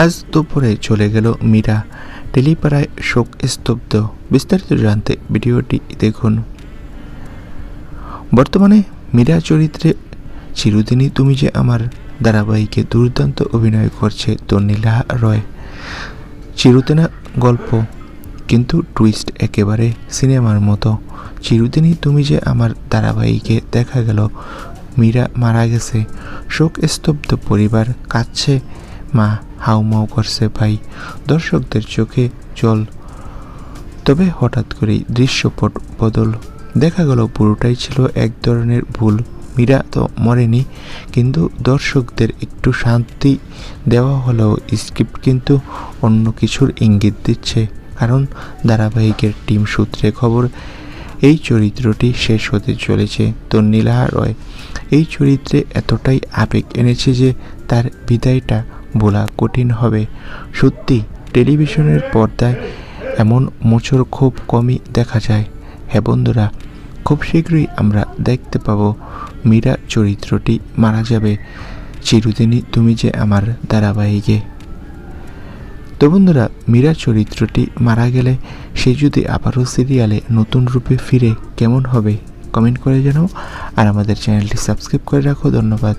আজ দুপুরে চলে গেল মীরা। টেলিপাড়ায় শোক স্তব্ধ। বিস্তারিত জানতে ভিডিওটি দেখুন। বর্তমানে মীরা চরিত্রে চিরদিনই তুমি যে আমার ধারাবাহিকে দুর্দান্ত অভিনয় করছে তন্নীলা রয়। চিরদিনা গল্প, কিন্তু টুইস্ট একেবারে সিনেমার মতো। চিরদিনই তুমি যে আমার ধারাবাহিকে দেখা গেল, মীরা মারা গেছে। শোক স্তব্ধ পরিবার কাঁদছে। মা হাউমাউ করছে ভাই। দর্শকদের চোখে জল। তবে হঠাৎ করেই দৃশ্যপট বদল। দেখা গেল পুরোটাই ছিল এক ধরনের ভুল। মীরা তো মরেনি, কিন্তু দর্শকদের একটু শান্তি দেওয়া হলেও স্ক্রিপ্ট কিন্তু অন্য কিছুর ইঙ্গিত দিচ্ছে। কারণ ধারাবাহিকের টিম সূত্রে খবর, এই চরিত্রটি শেষ হতে চলেছে তো নীলা রয়। এই চরিত্রে এতটাই আবেগ এনেছে যে তার বিদায়টা বলা কঠিন হবে। সত্যি, টেলিভিশনের পর্দায় এমন মোচড় খুব কমই দেখা যায়। হ্যাঁ বন্ধুরা, খুব শীঘ্রই আমরা দেখতে পাবো মীরা চরিত্রটি মারা যাবে। চিরদিনই তুমি যে আমার ধারাবাহিকে। তো বন্ধুরা, মীরা চরিত্রটি মারা গেলে সে যদি আবারও সিরিয়ালে নতুন রূপে ফিরে, কেমন হবে? কমেন্ট করে জানাও। আর আমাদের চ্যানেলটি সাবস্ক্রাইব করে রাখো। ধন্যবাদ।